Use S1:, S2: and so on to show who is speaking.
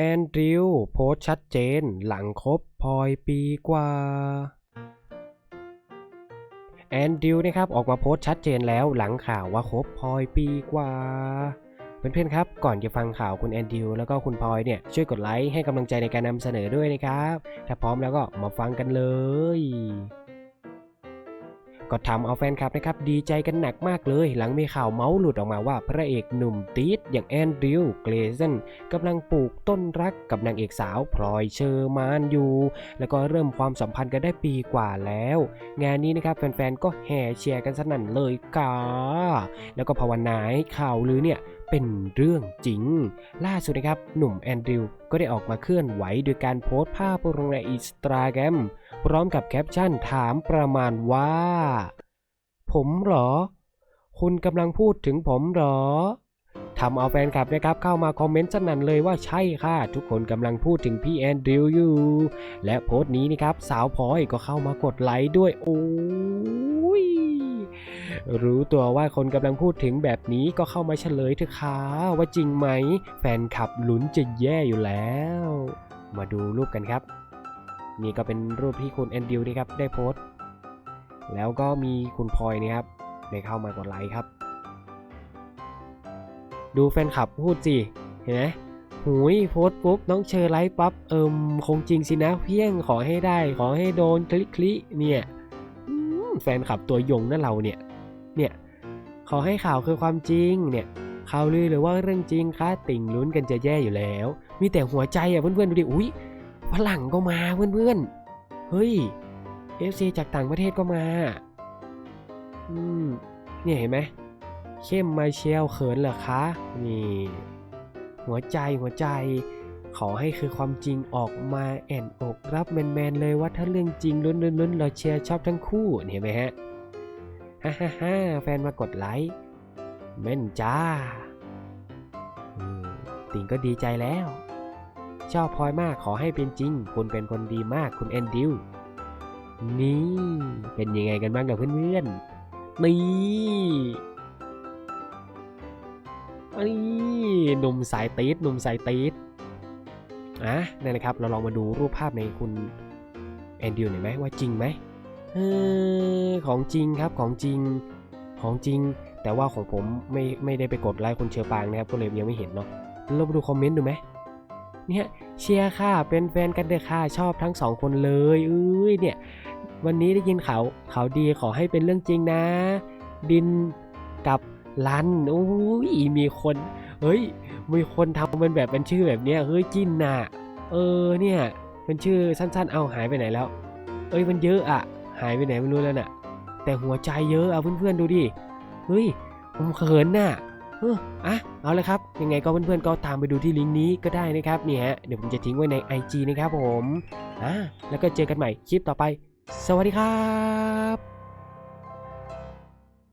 S1: แอนดริวโพสชัดเจน หลังคบพลอยปีกว่าแอนดริวนะครับออกมาโพสชัดเจนแล้วหลังข่าวว่าคบพลอยปีกว่าเพื่อนๆครับ ก่อนจะฟังข่าวคุณแอนดิวแล้วก็คุณพลอยเนี่ยช่วยกดไลค์ให้กำลังใจในการนำเสนอด้วยนะครับ ถ้าพร้อมแล้วก็มาฟังกันเลย ก็ทำเอาแฟนคลับนะครับดีใจกันหนักมากเลย หลังมีข่าวเมาส์หลุดออกมาว่าพระเอกหนุ่มตีดอย่างแอนดริวเกรเซนกำลังปลูกต้นรักกับนางเอกสาวพลอยเชอร์มานอยู่ แล้วก็เริ่มความสัมพันธ์กันได้ปีกว่าแล้ว งานนี้นะครับแฟนๆก็แห่เชียร์กันสนั่นเลยกาแล้วก็ภาวนาให้ข่าวลือเนี่ยเป็นเรื่องจริง ล่าสุดนะครับ หนุ่มแอนดริวก็ได้ออกมาเคลื่อนไหวโดยการโพสต์ภาพลงในอินสตาแกรม พร้อมกับแคปชั่นถามประมาณว่า ผมหรอ คุณกำลังพูดถึงผมหรอทำเอาแฟนคลับนะครับเข้ามาคอมเมนต์สนั่นเลยว่าใช่ค่ะ ทุกคนกำลังพูดถึงพี่แอนดริวอยู่ และโพสต์นี้นะครับ สาวพลอยก็เข้ามากดไลค์ด้วย โอ้ยรู้ตัวว่าคนกำลังพูดถึงแบบนี้ก็เข้ามาเฉลยเถอะค่ะว่าจริงไหม แฟนคลับลุ้นจะแย่อยู่แล้ว มาดูรูปกันครับ นี่ก็เป็นรูปที่คุณแอนดิวนะครับได้โพสต์ แล้วก็มีคุณพลอยนะครับได้เข้ามากดไลค์ครับ ดูแฟนคลับพูดสิเห็นไหมหุยโพสต์ปุ๊บน้องเชอร์ไลค์ปั๊บเอิมคงจริงสินะเพียงขอให้ได้ขอให้โดนคลิกคลิเนี่ยแฟนคลับตัวยงนะเราเนี่ยเนี่ยขอให้ข่าวคือความจริงเนี่ยข่าวลือหรือว่าเรื่องจริงคะติ่งลุ้นกันจะแย่อยู่แล้ว มีแต่หัวใจอะเพื่อนๆดูดิอุ้ย ฝรั่งก็มาเพื่อนๆ เฮ้ย FC จากต่างประเทศก็มา อืม เนี่ยเห็นไหมเข้มมาเชลเขินเหรอคะ นี่ หัวใจหัวใจ ขอให้คือความจริงออกมาแอนอกรับแมนๆเลยว่าถ้าเรื่องจริงลุ้นๆๆเราเชียร์ชอบทั้งคู่เห็นไหมฮะ ฮ่าฮ่าฮ่าแฟนมากดไลค์เม่นจ้าติ่งก็ดีใจแล้ว ชอบพลอยมากขอให้เป็นจริง คุณเป็นคนดีมากคุณแอนดิวนี่เป็นยังไงกันบ้างกับเพื่อนๆนี่นี่หนุ่มสายตีดหนุ่มสายตีดอะนั่นนะครับ เราลองมาดูรูปภาพในคุณแอนดิวหน่อยไหมว่าจริงไหมเออของจริงครับของจริงของจริง แต่ว่าของผมไม่ไม่ได้ไปกดไลค์คุณเชอปางนะครับก็เลยยังไม่เห็นเนาะเราไปดูคอมเมนต์ดูไหม เนี่ยเชียร์ค่ะเป็นแฟนกันเด้อค่ะชอบทั้งสองคนเลยเอ้ยเนี่ยวันนี้ได้ยินข่าวข่าวดีขอให้เป็นเรื่องจริงนะ ดินกับลันโอ้ยมีคนเฮ้ยมีคนทำมันแบบเป็นชื่อแบบเนี้ยเฮ้ยจินน่ะ เออเนี่ยเป็นชื่อสั้นๆ เอาหายไปไหนแล้ว เอ้ยมันเยอะอะหายไปไหนไม่รู้แล้วน่ะ แต่หัวใจเยอะอะเพื่อนๆดูดิเฮ้ยผมเขินน่ะ เอออะเอาเลยครับยังไงก็เพื่อนๆก็ตามไปดูที่ลิงก์นี้ก็ได้นะครับนี่ฮะเดี๋ยวผมจะทิ้งไว้ใน IG นะครับผมอะแล้วก็เจอกันใหม่คลิปต่อไป สวัสดีครับ